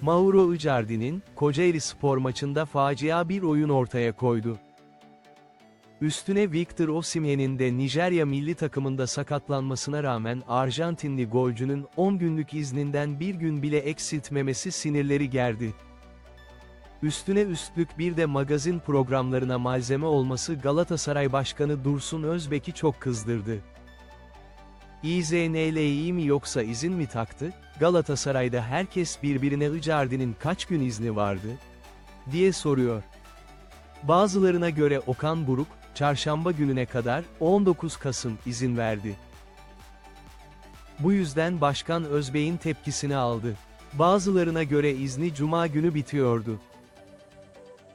Mauro Icardi'nin, Kocaeli spor maçında facia bir oyun ortaya koydu. Üstüne Victor Osimhen'in de Nijerya milli takımında sakatlanmasına rağmen Arjantinli golcünün 10 günlük izninden bir gün bile eksiltmemesi sinirleri gerdi. Üstüne üstlük bir de magazin programlarına malzeme olması Galatasaray Başkanı Dursun Özbek'i çok kızdırdı. İZNL'yi mi yoksa izin mi taktı? Galatasaray'da herkes birbirine Icardi'nin kaç gün izni vardı? diye soruyor. Bazılarına göre Okan Buruk, çarşamba gününe kadar 19 Kasım izin verdi. Bu yüzden Başkan Özbey'in tepkisini aldı. Bazılarına göre izni cuma günü bitiyordu.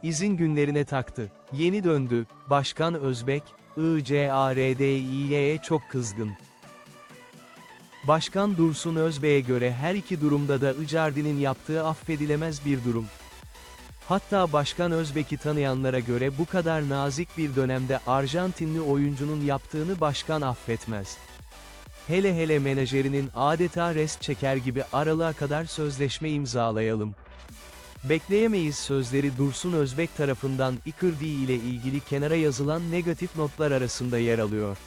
İzin günlerine taktı. Yeni döndü. Başkan Özbek, ICARDİY'ye çok kızgın. Başkan Dursun Özbey'e göre her iki durumda da Icardi'nin yaptığı affedilemez bir durum. Hatta Başkan Özbek'i tanıyanlara göre bu kadar nazik bir dönemde Arjantinli oyuncunun yaptığını başkan affetmez. Hele hele menajerinin adeta rest çeker gibi aralığa kadar sözleşme imzalayalım. Bekleyemeyiz sözleri Dursun Özbek tarafından Icardi ile ilgili kenara yazılan negatif notlar arasında yer alıyor.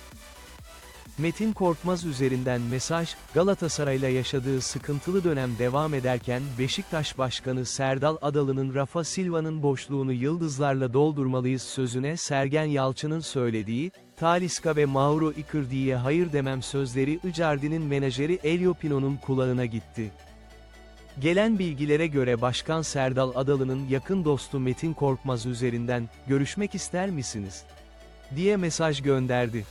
Metin Korkmaz üzerinden mesaj, Galatasaray'la yaşadığı sıkıntılı dönem devam ederken Beşiktaş Başkanı Serdal Adalı'nın Rafa Silva'nın boşluğunu yıldızlarla doldurmalıyız sözüne Sergen Yalçın'ın söylediği, Talisca ve Mauro Icardi'ye hayır demem sözleri Icardi'nin menajeri Elio Pino'nun kulağına gitti. Gelen bilgilere göre Başkan Serdal Adalı'nın yakın dostu Metin Korkmaz üzerinden, görüşmek ister misiniz? diye mesaj gönderdi.